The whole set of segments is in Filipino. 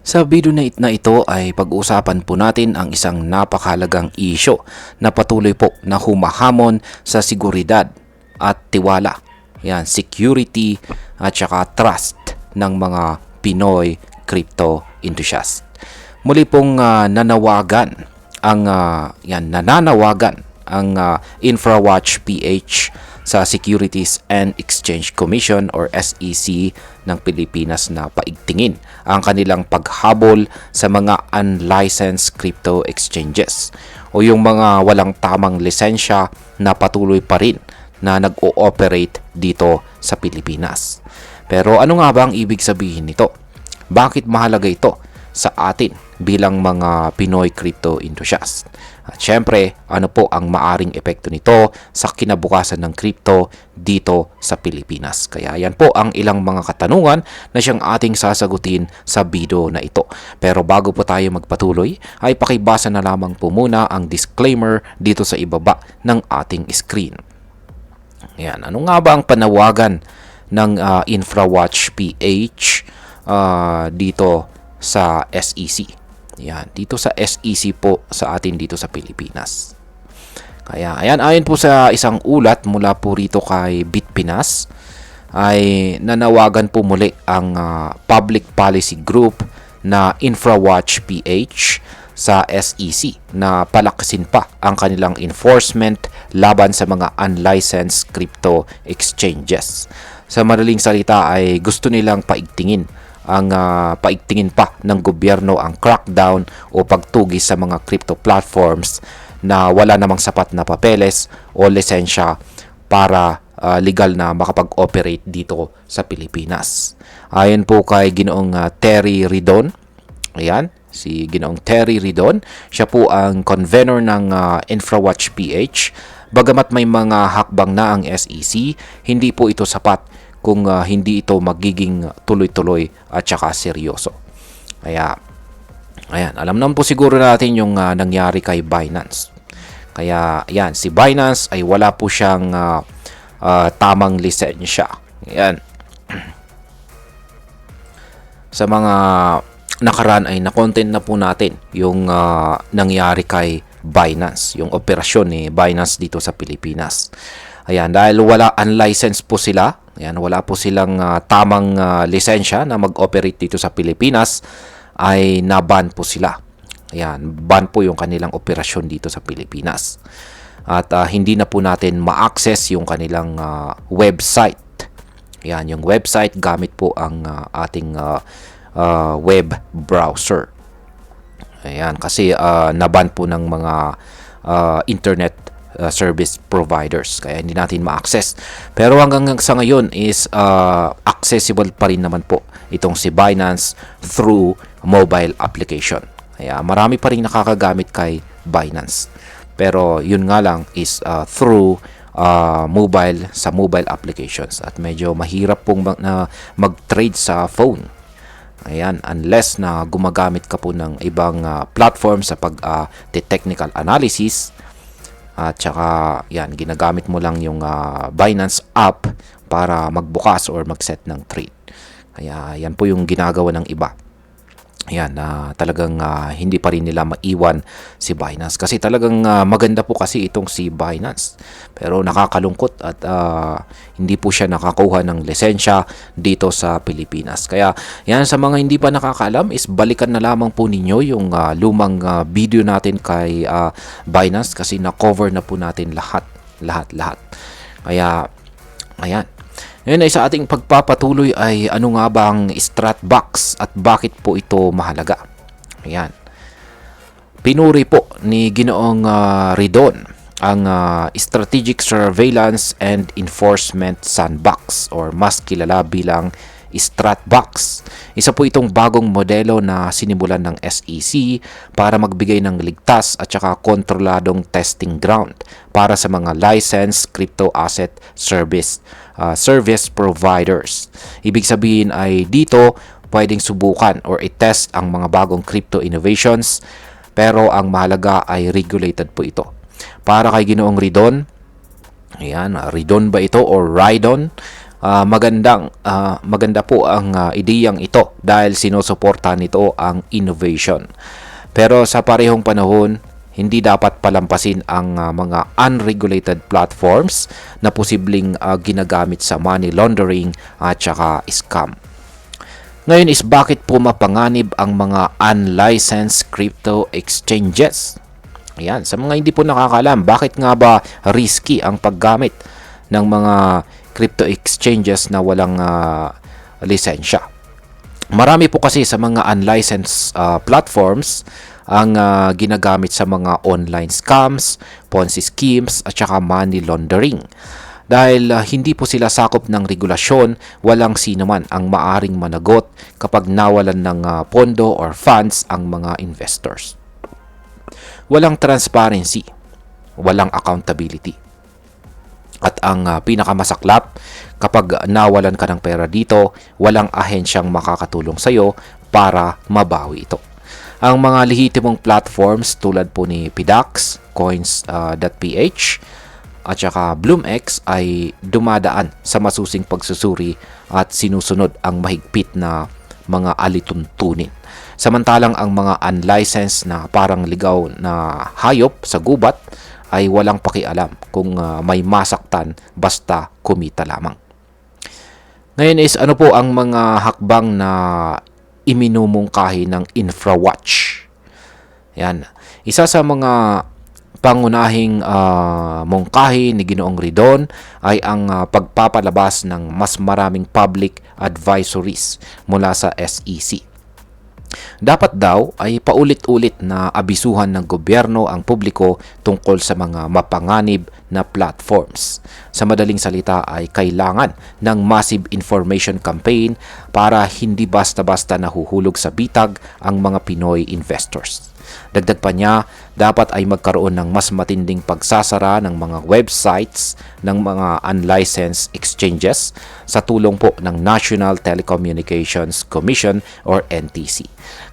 Sa video na, na ito ay pag-uusapan po natin ang isang napakahalagang isyo na patuloy po na humahamon sa seguridad at tiwala. Yan, security at saka trust ng mga Pinoy crypto enthusiast. Muli pong ah, nanawagan ang ah, yan nananawagan ang ah, InfraWatch PH sa Securities and Exchange Commission or SEC ng Pilipinas na paigtingin ang kanilang paghabol sa mga unlicensed crypto exchanges o yung mga walang tamang lisensya na patuloy pa rin na nag-ooperate dito sa Pilipinas. Pero ano nga ba ang ibig sabihin nito? Bakit mahalaga ito sa atin bilang mga Pinoy crypto enthusiast? At syempre, ano po ang maaring epekto nito sa kinabukasan ng crypto dito sa Pilipinas? Kaya yan po ang ilang mga katanungan na siyang ating sasagutin sa video na ito. Pero bago po tayo magpatuloy, ay pakibasa na lamang po muna ang disclaimer dito sa ibaba ng ating screen. Yan. Ano nga ba ang panawagan ng ah, InfraWatch PH ah, dito sa SEC? Yan. Dito sa SEC po sa atin dito sa Pilipinas. Kaya ayan ayon po sa isang ulat mula po rito kay Bitpinas ay nanawagan po muli ang ah, Public Policy Group na InfraWatch PH sa SEC na palakasin pa ang kanilang enforcement laban sa mga unlicensed crypto exchanges. Sa madaling salita ay gusto nilang paigtingin ang ah, paigtingin pa ng gobyerno ang crackdown o pagtugis sa mga crypto platforms na wala namang sapat na papeles o lisensya para ah, legal na makapag-operate dito sa Pilipinas. Ayon po kay Ginoong ah, Terry Ridon, ayan, si Ginoong Terry Ridon, siya po ang convener ng ah, InfraWatch PH. Bagamat may mga hakbang na ang SEC, hindi po ito sapat kung ah, hindi ito magiging tuloy-tuloy at saka seryoso. Kaya Ayan, alam naman po siguro natin yung ah, nangyari kay Binance. Kaya, ayan, si Binance ay wala po siyang ah, ah, tamang lisensya. Ayan. Sa mga nakaraan ay na-content na po natin yung ah, nangyari kay Binance, yung operasyon ni Binance dito sa Pilipinas. Ayan, dahil wala unlicensed po sila, ayan, wala po silang ah, tamang ah, lisensya na mag-operate dito sa Pilipinas, ay naban po sila. Ayan, ban po yung kanilang operasyon dito sa Pilipinas. At ah, hindi na po natin ma-access yung kanilang ah, website. Ayan, yung website gamit po ang ah, ating ah, ah, web browser. Ayan, kasi ah, naban po ng mga ah, internet ah, service providers kaya hindi natin ma-access. Pero hanggang sa ngayon is ah, accessible pa rin naman po itong si Binance through mobile application. Kaya marami pa rin nakakagamit kay Binance. Pero yun nga lang is ah, through ah, mobile sa mobile applications at medyo mahirap pong mag- na mag-trade sa phone. Ayan, unless na gumagamit ka po ng ibang ah, platform sa pag ah, the technical analysis at saka yan ginagamit mo lang yung ah, Binance app para magbukas or mag-set ng trade. Kaya yan po yung ginagawa ng iba. Yan, na talagang ah, hindi pa rin nila maiwan si Binance. Kasi talagang ah, maganda po kasi itong si Binance. Pero nakakalungkot at ah, hindi po siya nakakuha ng lisensya dito sa Pilipinas. Kaya yan sa mga hindi pa nakakaalam is balikan na lamang po ninyo yung ah, lumang ah, video natin kay ah, Binance kasi na-cover na po natin lahat. Lahat, lahat. Kaya, ayan. Ngayon ay sa ating pagpapatuloy ay ano nga ba ang Stratbox at bakit po ito mahalaga? Ayan. Pinuri po ni Ginoong ah, Ridon ang ah, Strategic Surveillance and Enforcement Sandbox or mas kilala bilang Stratbox. Isa po itong bagong modelo na sinimulan ng SEC para magbigay ng ligtas at saka kontroladong testing ground para sa mga licensed crypto asset service uh, service providers. Ibig sabihin ay dito pwedeng subukan or i-test ang mga bagong crypto innovations pero ang mahalaga ay regulated po ito. Para kay Ginoong Ridon, ayan, Ridon ba ito or Rydon? ah, magandang ah, maganda po ang ah, ideyang ito dahil sinusuporta nito ang innovation. Pero sa parehong panahon, hindi dapat palampasin ang ah, mga unregulated platforms na posibleng ah, ginagamit sa money laundering at saka scam. Ngayon is bakit po mapanganib ang mga unlicensed crypto exchanges? Ayan, sa mga hindi po nakakalam, bakit nga ba risky ang paggamit ng mga crypto exchanges na walang ah, lisensya? Marami po kasi sa mga unlicensed ah, platforms ang ah, ginagamit sa mga online scams, Ponzi schemes at saka money laundering. Dahil ah, hindi po sila sakop ng regulasyon, walang sino man ang maaring managot kapag nawalan ng ah, pondo or funds ang mga investors. Walang transparency, walang accountability. At ang ah, pinakamasaklap, kapag nawalan ka ng pera dito, walang ahensyang makakatulong sa iyo para mabawi ito. Ang mga lehitimong platforms tulad po ni PDAX, Coins.ph, at saka BloomX ay dumadaan sa masusing pagsusuri at sinusunod ang mahigpit na mga alituntunin. Samantalang ang mga unlicensed na parang ligaw na hayop sa gubat ay walang pakialam kung ah, may masaktan basta kumita lamang. Ngayon is ano po ang mga hakbang na iminumungkahi ng InfraWatch? Yan. Isa sa mga pangunahing ah, mungkahi ni Ginoong Ridon ay ang ah, pagpapalabas ng mas maraming public advisories mula sa SEC. Dapat daw ay paulit-ulit na abisuhan ng gobyerno ang publiko tungkol sa mga mapanganib na platforms. Sa madaling salita ay kailangan ng massive information campaign para hindi basta-basta nahuhulog sa bitag ang mga Pinoy investors. Dagdag pa niya, dapat ay magkaroon ng mas matinding pagsasara ng mga websites ng mga unlicensed exchanges sa tulong po ng National Telecommunications Commission or NTC.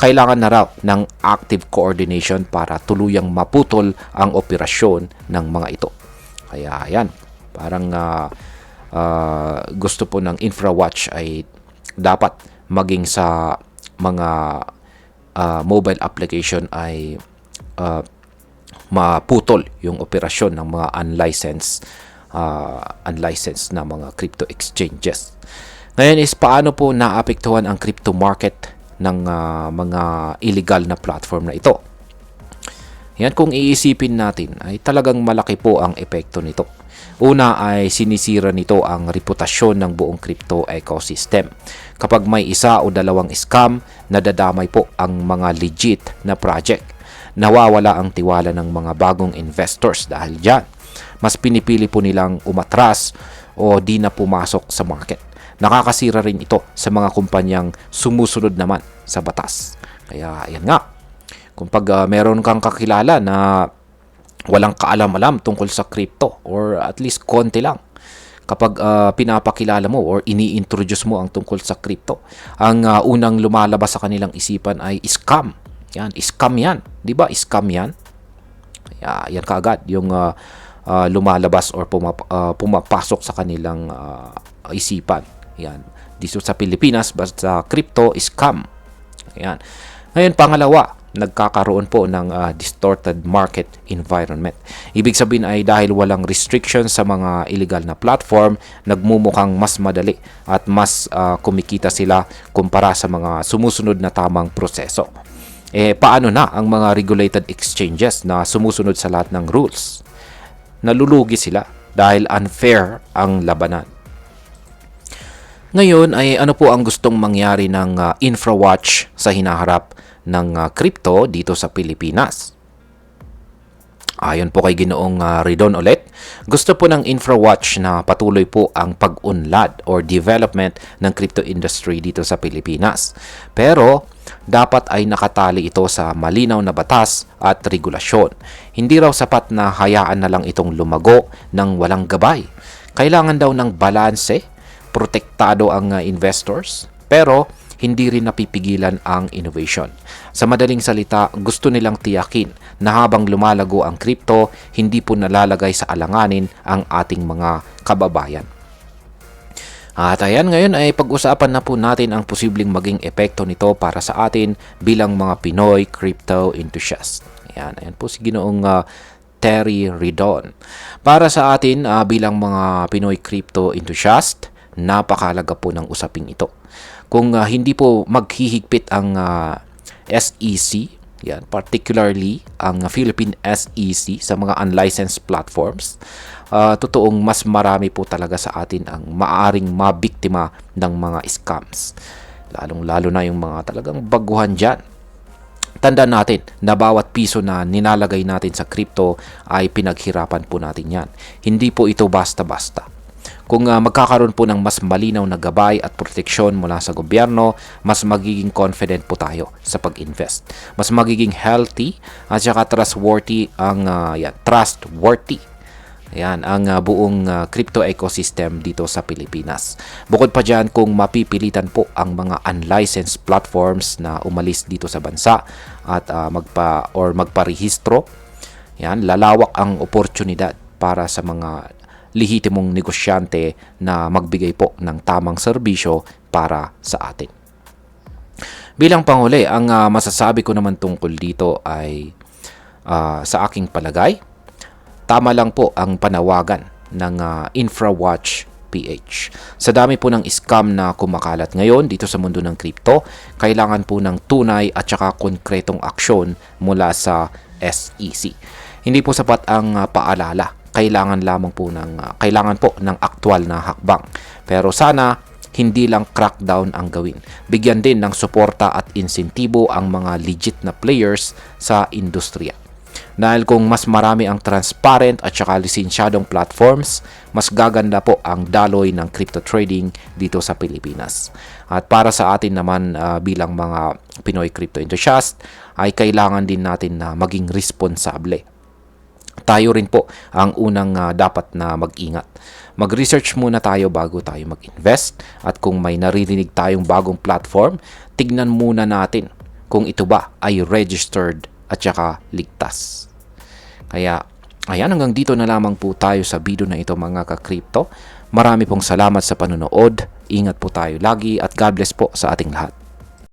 Kailangan na raw ng active coordination para tuluyang maputol ang operasyon ng mga ito. Kaya yan, parang ah, ah, gusto po ng InfraWatch ay dapat maging sa mga ah, mobile application ay ah, maputol yung operasyon ng mga unlicensed ah, unlicensed na mga crypto exchanges. Ngayon is paano po naapektuhan ang crypto market ng ah, mga illegal na platform na ito? Yan kung iisipin natin ay talagang malaki po ang epekto nito. Una ay sinisira nito ang reputasyon ng buong crypto ecosystem. Kapag may isa o dalawang scam, nadadamay po ang mga legit na project. Nawawala ang tiwala ng mga bagong investors dahil dyan. Mas pinipili po nilang umatras o di na pumasok sa market. Nakakasira rin ito sa mga kumpanyang sumusunod naman sa batas. Kaya yan nga, kung pag ah, meron kang kakilala na walang kaalam-alam tungkol sa crypto or at least konti lang kapag ah, pinapakilala mo or ini-introduce mo ang tungkol sa crypto ang ah, unang lumalabas sa kanilang isipan ay scam. Yan scam yan. Di ba? Scam yan. Kaya yan kaagad yung ah, ah, lumalabas or pumap- ah, pumapasok sa kanilang ah, isipan. Yan. Dito sa Pilipinas basta crypto scam. Ayan. Ngayon, pangalawa, nagkakaroon po ng ah, distorted market environment. Ibig sabihin ay dahil walang restriction sa mga illegal na platform, nagmumukhang mas madali at mas ah, kumikita sila kumpara sa mga sumusunod na tamang proseso. Eh, paano na ang mga regulated exchanges na sumusunod sa lahat ng rules? Nalulugi sila dahil unfair ang labanan. Ngayon ay ano po ang gustong mangyari ng ah, InfraWatch sa hinaharap ng ah, crypto dito sa Pilipinas? Ayon po kay Ginoong ah, Ridon ulit, gusto po ng InfraWatch na patuloy po ang pag-unlad or development ng crypto industry dito sa Pilipinas. Pero dapat ay nakatali ito sa malinaw na batas at regulasyon. Hindi raw sapat na hayaan na lang itong lumago ng walang gabay. Kailangan daw ng balanse, protektado ang uh, investors, pero hindi rin napipigilan ang innovation. Sa madaling salita, gusto nilang tiyakin na habang lumalago ang crypto, hindi po nalalagay sa alanganin ang ating mga kababayan. At ayan ngayon ay pag-usapan na po natin ang posibleng maging epekto nito para sa atin bilang mga Pinoy crypto enthusiast. Ayan, ayan po si Ginoong ah, Terry Ridon. Para sa atin ah, bilang mga Pinoy crypto enthusiast, napakalaga po ng usaping ito. Kung ah, hindi po maghihigpit ang ah, SEC, yan, particularly ang Philippine SEC sa mga unlicensed platforms, ah, totoong mas marami po talaga sa atin ang maaring mabiktima ng mga scams. Lalong-lalo na yung mga talagang baguhan dyan. Tandaan natin na bawat piso na ninalagay natin sa crypto ay pinaghirapan po natin yan. Hindi po ito basta-basta. Kung ah, magkakaroon po ng mas malinaw na gabay at proteksyon mula sa gobyerno, mas magiging confident po tayo sa pag-invest. Mas magiging healthy at saka trustworthy ang ah, yan, trustworthy Ayan, ang ah, buong ah, crypto ecosystem dito sa Pilipinas. Bukod pa dyan, kung mapipilitan po ang mga unlicensed platforms na umalis dito sa bansa at ah, magpa or magparehistro, yan, lalawak ang oportunidad para sa mga lehitimong negosyante na magbigay po ng tamang serbisyo para sa atin. Bilang panghuli, ang ah, masasabi ko naman tungkol dito ay ah, sa aking palagay, tama lang po ang panawagan ng ah, InfraWatch PH. Sa dami po ng scam na kumakalat ngayon dito sa mundo ng crypto, kailangan po ng tunay at saka konkretong aksyon mula sa SEC. Hindi po sapat ang paalala. Kailangan lamang po ng ah, kailangan po ng aktwal na hakbang. Pero sana hindi lang crackdown ang gawin. Bigyan din ng suporta at insentibo ang mga legit na players sa industriya. Dahil kung mas marami ang transparent at saka lisensyadong platforms, mas gaganda po ang daloy ng crypto trading dito sa Pilipinas. At para sa atin naman ah, bilang mga Pinoy crypto enthusiast, ay kailangan din natin na maging responsable tayo rin po ang unang ah, dapat na mag-ingat. Mag-research muna tayo bago tayo mag-invest at kung may naririnig tayong bagong platform, tignan muna natin kung ito ba ay registered at saka ligtas. Kaya ayan hanggang dito na lamang po tayo sa video na ito mga ka-crypto. Marami pong salamat sa panonood. Ingat po tayo lagi at God bless po sa ating lahat.